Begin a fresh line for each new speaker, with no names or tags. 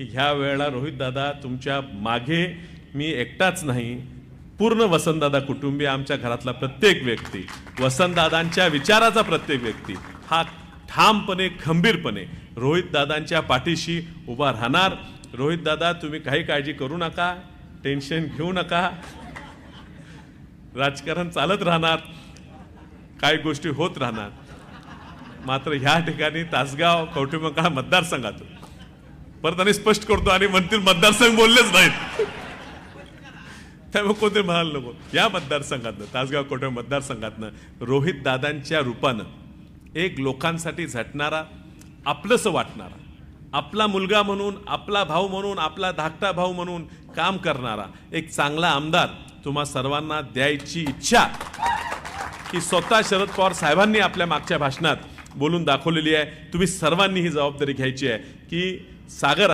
की ह्या वेळेला रोहित दादा तुमच्या मागे मी एकटाच नाही. पूर्ण वसंतदादा कुटुंबीय आमच्या घरातला प्रत्येक व्यक्ती वसंतदादांच्या विचाराचा प्रत्येक व्यक्ती हा ठामपणे खंबीरपणे रोहित दादांच्या पाठीशी उभा राहणार. रोहित दादा तुम्ही काही काळजी करू नका टेन्शन घेऊ नका. राजकारण चालत राहणार काही गोष्टी होत राहणार. मात्र ह्या ठिकाणी तासगाव कवठेमंकाळा मतदारसंघातून परत आणि स्पष्ट करतो आणि म्हणतील मतदारसंघ बोललेच नाहीत. त्यामुळे कोणते म्हणाल नको. या मतदारसंघातनं तासगाव कोटे मतदारसंघातनं रोहित दादांच्या रूपानं एक लोकांसाठी झटणारा आपलंसं वाटणारा आपला मुलगा म्हणून आपला भाऊ म्हणून आपला धाकटा भाऊ म्हणून काम करणारा एक चांगला आमदार तुम्हा सर्वांना द्यायची इच्छा. की स्वतः शरद पवार साहेबांनी आपल्या मागच्या भाषणात बोलून दाखवलेली आहे. तुम्ही सर्वांनी ही जबाबदारी घ्यायची आहे की सागर